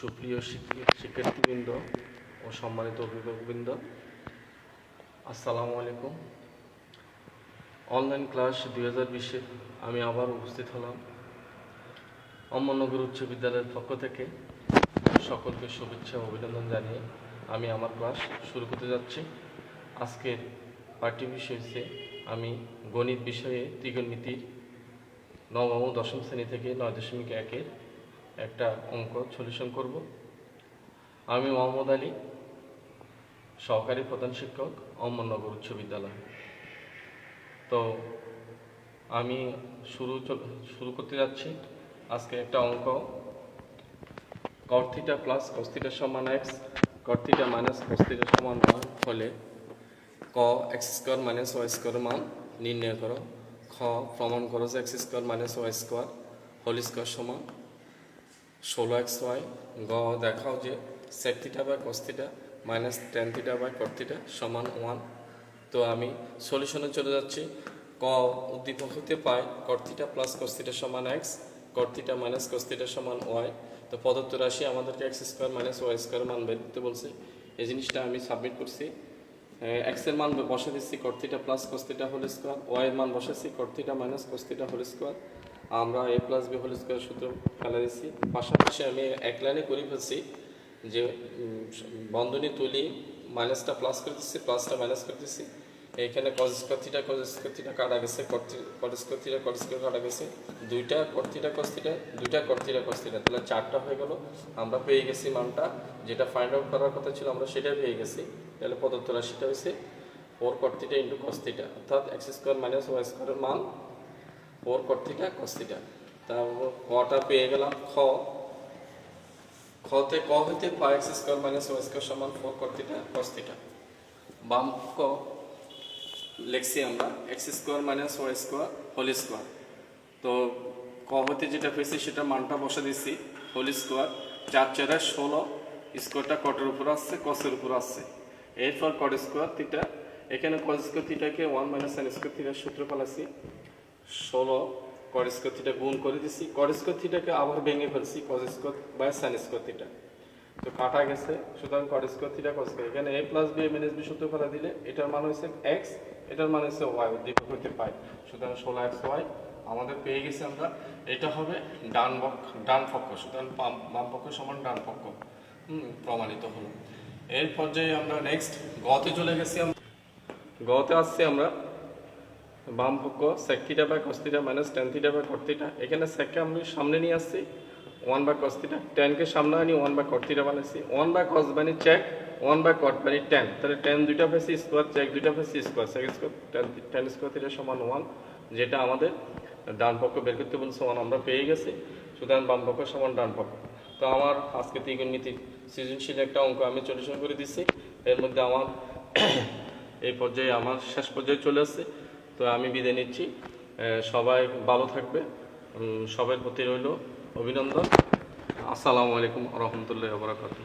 সুপ্রিয় শিক্ষি- শিক্ষার্থীবৃন্দ ও সম্মানিত অভিভাবকবৃন্দ, আসসালামু আলাইকুম। অনলাইন ক্লাস দুই হাজার বিশে আমি আবার উপস্থিত হলাম অম্মনগর উচ্চ বিদ্যালয়ের পক্ষ থেকে। সকলকে শুভেচ্ছা ও অভিনন্দন জানিয়ে আমি আমার ক্লাস শুরু করতে যাচ্ছি। আজকের পাঠ্য বিষয় হচ্ছে, আমি গণিত বিষয়ে ত্রিকোণমিতির নবম দশম শ্রেণি থেকে নয় দশমিক একের একটা অঙ্ক সলিউশন করব। আমি মোহাম্মদ আলী, সহকারী প্রধান শিক্ষক, অমরনগর উচ্চ বিদ্যালয়। তো আমি শুরু শুরু করতে যাচ্ছি। আজকে একটা অঙ্ক। কর্থিটা প্লাস কস্তিটা সমান এক্স কর্থিটা মাইনাস কস্তিটা সমান ওয়ান হলে ক X square minus Y square মান নির্ণয় করো। খ প্রমাণ করো যে X square minus Y square whole square সমান। ষোলো এক্স ওয়াই, গ দেখাও যে sec theta by cos minus tan theta by cot সমান ওয়ান তো আমি সলিউশনে চলে যাচ্ছি। ক উদ্দীপক হতে পাই কট প্লাস কস সমান X cot theta minus cos সমান ওয়াই তো প্রদত্ত রাশি আমাদেরকে X square minus Y square মান বের করতে বলছে। এই জিনিসটা আমি সাবমিট করছি। এক্সের মান বসে দিচ্ছি cot theta plus cos theta whole square Y এর মান বসাচ্ছি cot theta minus cos theta whole square আমরা A plus B whole square সূত্র ফেলে দিচ্ছি পাশাপাশি আমি এক লাইনে করে ফেলছি যে বন্ধনী তুলি মাইনাসটা প্লাস করে দিচ্ছি প্লাসটা মাইনাস করে দিচ্ছি। এইখানে cos square theta cos square theta কাটা গেছে cot square theta cot square কাটা গেছে। দুইটা কর্তিটা কস্তিটা দুইটা কর্তিটা কস্তিটা তাহলে চারটা হয়ে গেল। আমরা পেয়ে গেছি মানটা। যেটা ফাইন্ড আউট করার কথা ছিল, আমরা সেটা পেয়ে গেছি। তাহলে প্রদত্ত রাশিটা হয়েছে ফোর কর্তিটা ইন্টু কস্তিটা অর্থাৎ এক্স স্কোয়ার মাইনাস ওয়াই স্কোয়ারের মান ফোর কর্তিটা কস্তিটা। তারপর কটা পেয়ে গেলাম, খ। খতে ক হইতে পাই X square minus Y square সমান four cot theta cos theta. বাম ক লিখছি আমরা, X square minus Y square whole square. তো ক হতে যেটা পেয়েছি সেটা মানটা বসে দিচ্ছি, হোল স্কোয়ার। চার চারে ষোলো, স্কোয়ারটা কটের উপর আসছে, কসের উপর আসছে। এরপর কট স্কোয়ার, থিটা। এখানে কস স্কোয়ার থিটাকে ওয়ান মাইনাস সাইন স্কোয়ার থিটার সূত্র পালাচ্ছি ষোলো কট স্কোয়ার থিটা গুণ করে দিছি। কট স্কোয়ার থিটাকে আবার ভেঙে ফেলছি cos square by sine theta তো কাটা গেছে, সুতরাং কট স্কোয়ার থিটা কস এখানে A plus B minus B সূত্র ফেলা দিলে এটার মান হচ্ছে এক্স এটার মান হচ্ছে ওয়াই উদ্দীপক হতে পাই। সুতরাং ষোলো এক্স ওয়াই আমাদের পেয়ে গেছি আমরা। এটা হবে ডান পক্ষ ডান পক্ষ, সুতরাং বাম- পক্ষ সমান ডান পক্ষ। প্রমাণিত হলো। এর পর্যায়ে আমরা নেক্সট গতে চলে গেছি আমরা গতে আসছি আমরা। বাম পক্ষ sec theta cos theta minus tan theta by cot theta এখানে সেককে আমি সামনে নিয়ে আসছি ওয়ান বাই cos থিটা টেনকে সামনে আনি ওয়ান বাই cot থিটা বানাইছি। ওয়ান বাই cos বানি চেক ওয়ান বাই cot বানি টেন তাহলে টেন দুইটা ফেসি স্কোয়ার চেক দুইটা ফেসি square sec square tan tan square theta সমান ওয়ান যেটা আমাদের ডান পক্ষ বের করতে বলছে ওয়ান আমরা পেয়ে গেছি। সুতরাং বাম পক্ষ সমান ডান পক্ষ। তো আমার আজকে ত্রিকোণমিতির সৃজনশীল একটা অঙ্ক আমি সলিউশন করে দিচ্ছি। এর মধ্যে আমার এই পর্যায়ে, আমার শেষ পর্যায়ে চলে আসছে। তো আমি বিদায় নিচ্ছি। সবাই ভালো থাকবে। সবাই প্রতি রইল অভিনন্দন। আসসালামু আলাইকুম রহমতুল্লাহ বরাকাতুহ।